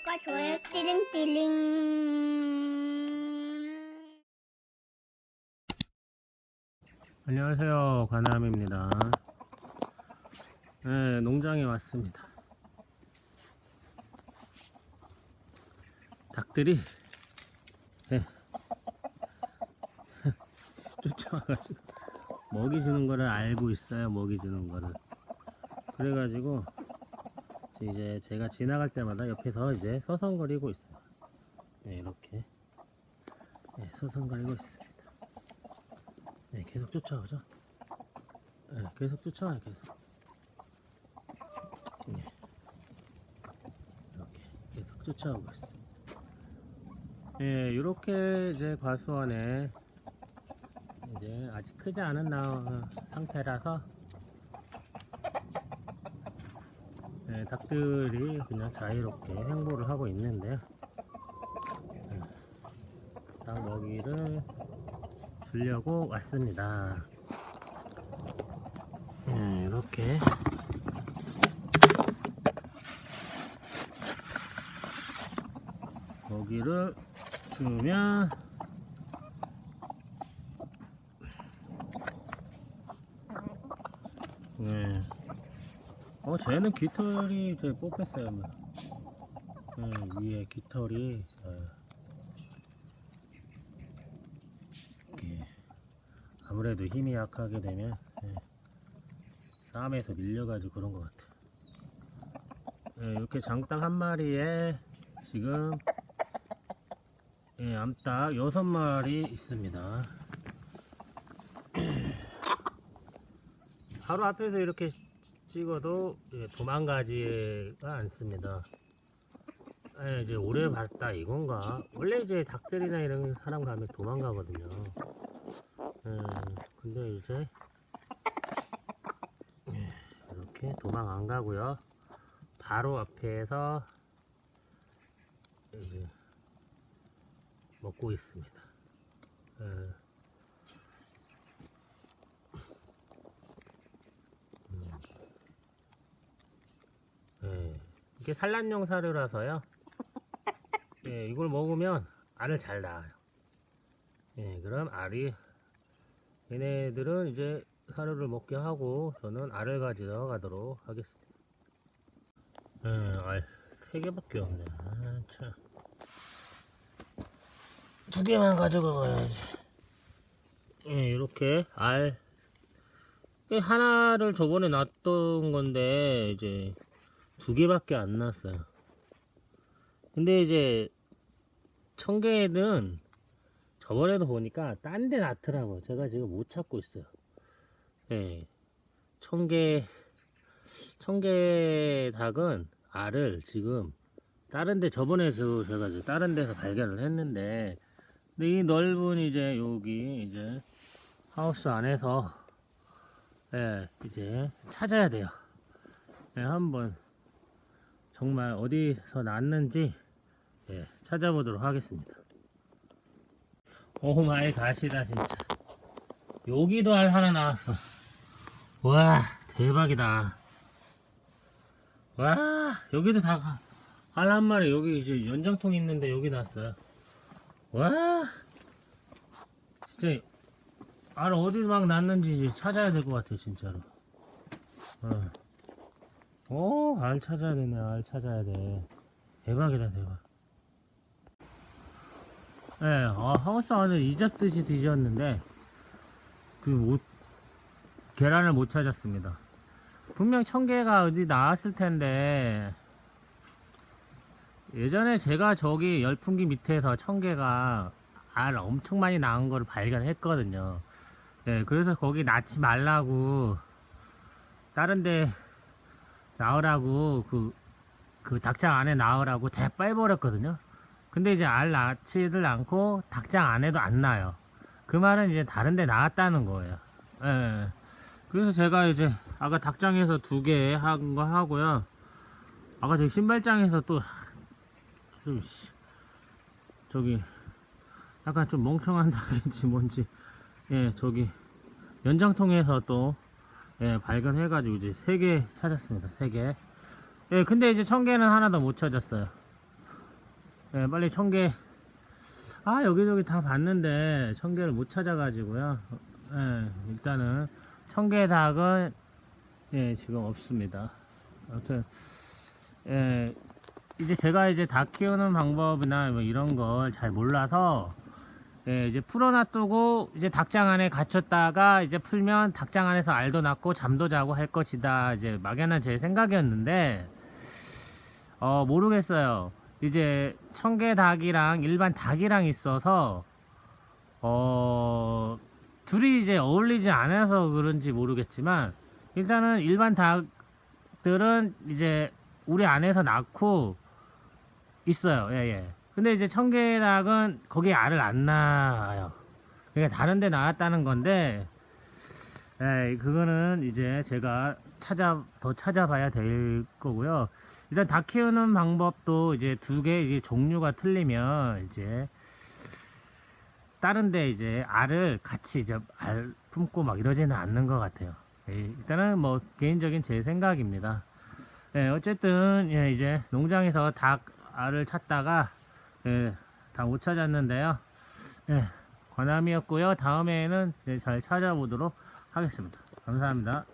구독과 좋아요 띠링띠링 안녕하세요 관암입니다. 네, 농장에 왔습니다. 닭들이 네. 쫓아와가지고 먹이 주는 거를 알고 있어요 먹이 주는 거를. 그래가지고 이제 제가 지나갈 때마다 옆에서 이제 서성거리고 있어요 네, 이렇게 네, 서성거리고 있습니다 네, 계속 쫓아오죠. 네, 계속 쫓아와요, 계속. 네. 이렇게 계속 쫓아오고 있습니다. 네, 이렇게 이제 과수원에 이제 아직 크지 않은 나 상태라서 네, 닭들이 그냥 자유롭게 행보를 하고 있는데요. 네, 닭 먹이를 주려고 왔습니다. 네, 이렇게 고기를 주면 네. 어, 쟤는 깃털이 저 뽑혔어요. 뭐. 네, 위에 깃털이 어, 이렇게 아무래도 힘이 약하게 되면 예, 싸움에서 밀려가지고 그런 것 같아요. 예, 이렇게 장닭 한 마리에 지금 예, 암탉 여섯 마리 있습니다. 바로 앞에서 이렇게 찍어도 예, 도망가지가 않습니다. 예, 이제 오래 봤다 이건가? 원래 이제 닭들이나 이런 사람 가면 도망가거든요. 예, 근데 이제 예, 이렇게 도망 안 가고요. 바로 앞에서 먹고 있습니다. 예. 음. 예, 이게 산란용 사료라서요. 예, 이걸 먹으면 알을 잘 낳아요. 예, 그럼 알이 얘네들은 이제 사료를 먹게 하고 저는 알을 가지러 가도록 하겠습니다. 예, 알세 개밖에 없네. 아, 참. 두 개만 가져가야지. 예, 이렇게 알그 하나를 저번에 놨던 건데 이제 두 개밖에 안 났어요. 근데 이제 청개는 저번에도 보니까 딴데 놨더라고요. 제가 지금 못 찾고 있어요. 예. 청개, 청개 닭은 알을 지금 다른 데 저번에 저 제가 이제 다른 데서 발견을 했는데 근데 이 넓은 이제 여기 이제 하우스 안에서 예, 이제 찾아야 돼요. 예, 한번 정말 어디서 났는지 예, 찾아보도록 하겠습니다. 오 마이 갓이다 진짜. 여기도 알 하나 나왔어. 와 대박이다. 와 여기도 다 알 한 마리 여기 이제 연장통 있는데 여기 났어요. 와 진짜 알 어디 막 났는지 찾아야 될 것 같아요 진짜로. 어. 오, 알 찾아야 되네, 알 찾아야 돼. 대박이다, 대박. 예, 네, 어, 하우스 안을 이잡듯이 뒤졌는데, 그, 못, 계란을 못 찾았습니다. 분명 청개가 어디 나왔을 텐데, 예전에 제가 저기 열풍기 밑에서 청개가 알 엄청 많이 낳은 거를 발견했거든요. 예, 그래서 거기 낳지 말라고, 다른데 나으라고 그, 그 닭장 안에 나으라고 대 빼버렸거든요. 근데 이제 알 낳지를 않고 닭장 안에도 안 나요. 그 말은 이제 다른 데 나왔다는 거예요. 예. 그래서 제가 이제 아까 닭장에서 두 개 한 거 하고요. 아까 저기 신발장에서 또 좀 저기 약간 좀 멍청한 닭인지 뭔지 예 저기 연장통에서 또 예, 발견해가지고 이제 세 개 찾았습니다. 세 개. 예, 근데 이제 천 개는 하나도 못 찾았어요. 예, 빨리 청개 아 여기저기 다 봤는데 청개를 못 찾아가지고요. 예, 일단은 청개닭은 예, 지금 없습니다. 아무튼 예, 이제 제가 이제 닭 키우는 방법이나 뭐 이런 걸 잘 몰라서 예, 이제 풀어놔두고 이제 닭장 안에 갇혔다가 이제 풀면 닭장 안에서 알도 낳고 잠도 자고 할 것이다. 이제 막연한 제 생각이었는데 어 모르겠어요. 이제 청개 닭이랑 일반 닭이랑 있어서 어 둘이 이제 어울리지 않아서 그런지 모르겠지만 일단은 일반 닭들은 이제 우리 안에서 낳고 있어요. 예, 예. 근데 이제 청개닭은 거기에 알을 안 낳아요. 그러니까 다른 데 나왔다는 건데, 예, 그거는 이제 제가 찾아, 더 찾아봐야 될 거고요. 일단 닭 키우는 방법도 이제 두 개 이제 종류가 틀리면 이제 다른 데 이제 알을 같이 이제 알 품고 막 이러지는 않는 것 같아요. 예, 일단은 뭐 개인적인 제 생각입니다. 예, 어쨌든 예, 이제 농장에서 닭 알을 찾다가 예, 다못 찾았는데요. 예, 관함이었고요. 다음에는 예, 잘 찾아보도록 하겠습니다. 감사합니다.